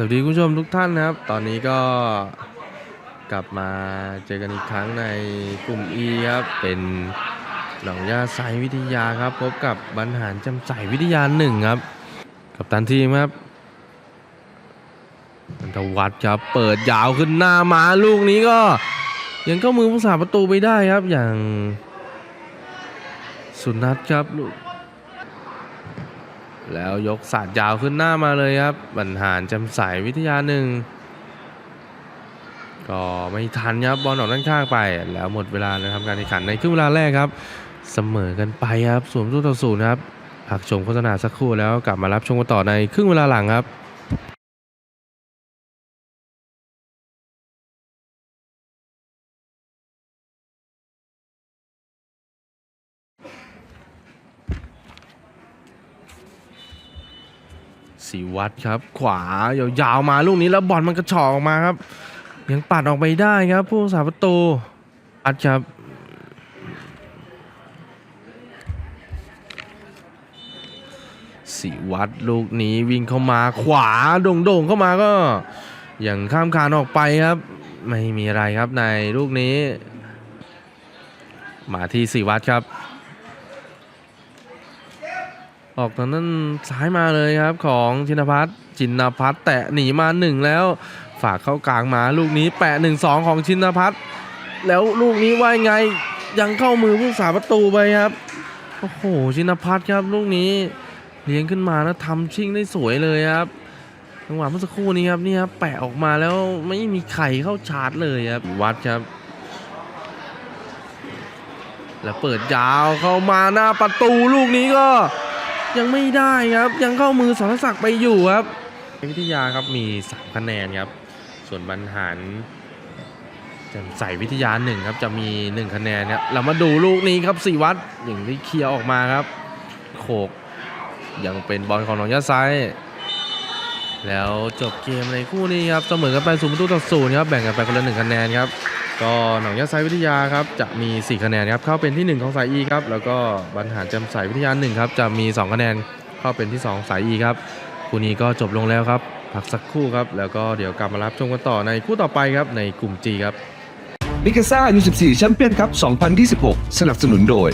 สวัสดีคุณผู้ชมทุกท่านนะครับ ตอนนี้ก็กลับมาเจอกันอีกครั้งในกลุ่ม E ครับ เป็นหนองยาไซวิทยาครับ พบกับบรรหารจำใสวิทยาหนึ่งครับ กับตันทีมครับอันทวัฒน์ครับ เปิดยาวขึ้นหน้ามาลูกนี้ก็ ยังเข้ามือผู้สาประตูไปได้ครับอย่าง สุนัทครับลูก แล้วยกสาดยาวขึ้นหน้ามาเลยครับบรรหารจำใสวิทยาหนึ่งก็ไม่ทันครับบอลออกด้านข้างไป แล้วหมดเวลาในทำการแข่งขันในครึ่งเวลาแรกครับ เสมอกันไปครับสวมสู้ต่อศูนย์ครับพักชมโฆษณาสักครู่แล้วกลับมารับชมกันต่อในครึ่งเวลาหลังครับ สีวัดครับ ขวายาวๆมาลูกนี้แล้วบอลมันกระชอกออกมาครับ ยังปัดออกไปได้ครับ ผู้รักษาประตูอัดครับสีวัดลูกนี้วิ่งเข้ามาขวาโด่งๆเข้ามาก็ยังข้ามคานออกไปครับ ไม่มีอะไรครับในลูกนี้ มาที่สีวัดครับ ออกทางนั้นซ้ายมาเลยครับของชินพัฒน์ชินพัฒน์แตะหนีมาหนึ่งแล้ว ฝากเข้ากลางมาลูกนี้แปะหนึ่งสองของชินพัฒน์แล้วลูกนี้ว่ายังไงยังเข้ามือผู้สาประตูไปครับโอ้โหชินพัฒน์ครับลูกนี้เลี้ยงขึ้นมาแล้วทำชิ่งได้สวยเลยครับจังหวะเมื่อสักครู่นี้ครับนี่ครับแปะออกมาแล้วไม่มีไข่เข้าชาร์จเลยครับวัดครับแล้วเปิดยาวเข้ามาหน้าประตูลูกนี้ก็ ยังไม่ได้ครับ ยังเข้ามือสรศักดิ์ไปอยู่ครับวิทยาครับมี3คะแนนครับ ส่วนบรรหารจ่มใส่วิทยาหนึ่งครับจะมี1คะแนนครับเรามาดูลูกนี้ครับสีวัดอย่างที่เคลียร์ออกมาครับ โขกยังเป็นบอลของหนองยาไซแล้วจบเกมในคู่นี้ครับเสมอกันไปศูนย์ประตูต่อศูนย์ครับแบ่งกันไปคนละหนึ่งคะแนนครับ ก็หนองยาไซวิทยาครับจะมี 4 คะแนนครับเข้าเป็นที่ 1 ของสาย E ครับแล้วก็บรรหารจำสายวิทยา1ครับจะมี 2 คะแนนเข้าเป็นที่ 2 สาย E ครับคู่นี้ก็จบลงแล้วครับพักสักครู่ครับแล้วก็เดี๋ยวกลับมารับชมกันต่อในคู่ต่อไปครับในกลุ่ม G ครับมิกาซ่า U14 แชมเปี้ยนครับ 2026 สนับสนุนโดย